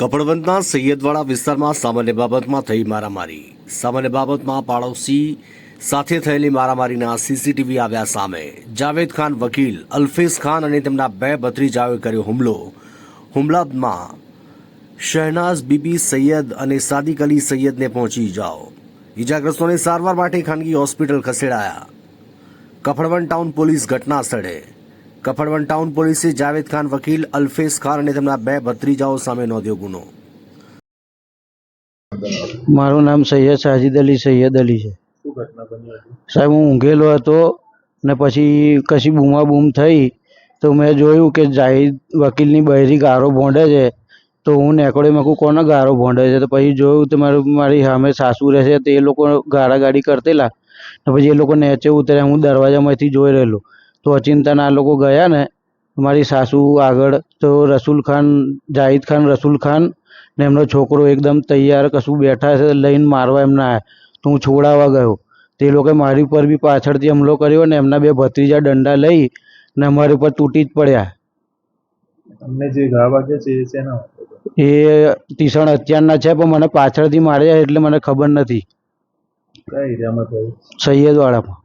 કપડવંતના સૈયદવાડા વિસ્તારમાં સામાન્ય બાબતમાં થઈ મારામારી. સામાન્ય બાબતમાં પાડોશી સાથે થયેલી મારામારીના સીસીટીવી આવ્યા સામે. જાવેદ ખાન વકીલ અલ્ફેઝ ખાન અને તેમના બે ભત્રીજાઓએ કર્યો હુમલો. હુમલામાં શહેનાઝ બીબી સૈયદ અને સાદિક અલી સૈયદને પહોંચી જાઓ. ઇજાગ્રસ્તોને સારવાર માટે ખાનગી હોસ્પિટલ ખસેડાયા. કફડવન ટાઉન પોલીસ ઘટના સ્થળે કફડવન ટાઉન પોલીસે જાવેદ ખાન વકીલ અલ્ફેઝ ખાન અને તેમના બે ભત્રીજાઓ સામે નોંધ્યો ગુનો. મારું નામ સૈયદ સાજિદ અલી સૈયદ અલી છે. સાહેબ, હું ઊંઘેલો હતો ને પછી કશી બૂમાબૂમ થઈ તો મેં જોયું કે જાહિદ વકીલની બહેરી ગારો ભોંડે છે. તો હું નેકડે મેં કોને ગારો ભોંડે છે? તો પછી જોયું તો મારું, મારી સામે સાસુ રહે છે તો એ લોકો ગાળાગાળી કરતેલા. ને પછી એ લોકો નેચે ઉતર્યા, હું દરવાજામાંથી જોઈ રહેલો. તો અચિંતાના આ લોકો ગયા ને મારી સાસુ આગળ તો રસૂલ ખાન જાહિદ ખાન રસૂલ ખાન ને એમનો છોકરો એકદમ તૈયાર કશું બેઠા છે લઈને મારવા એમના આવ્યા તો હું છોડાવવા ગયો. તે લોકોએ મારી ઉપર બી પાછળથી હુમલો કર્યો ને એમના બે ભત્રીજા દંડા લઈ ને અમારી ઉપર તૂટી જ પડ્યા. તમને જે ઘા વાગ્યા છે એ શેના? એ અત્યારના છે પણ મને પાછળથી માર્યા એટલે મને ખબર નથી. સૈયદ વાળામાં સૈયદવાડામાં.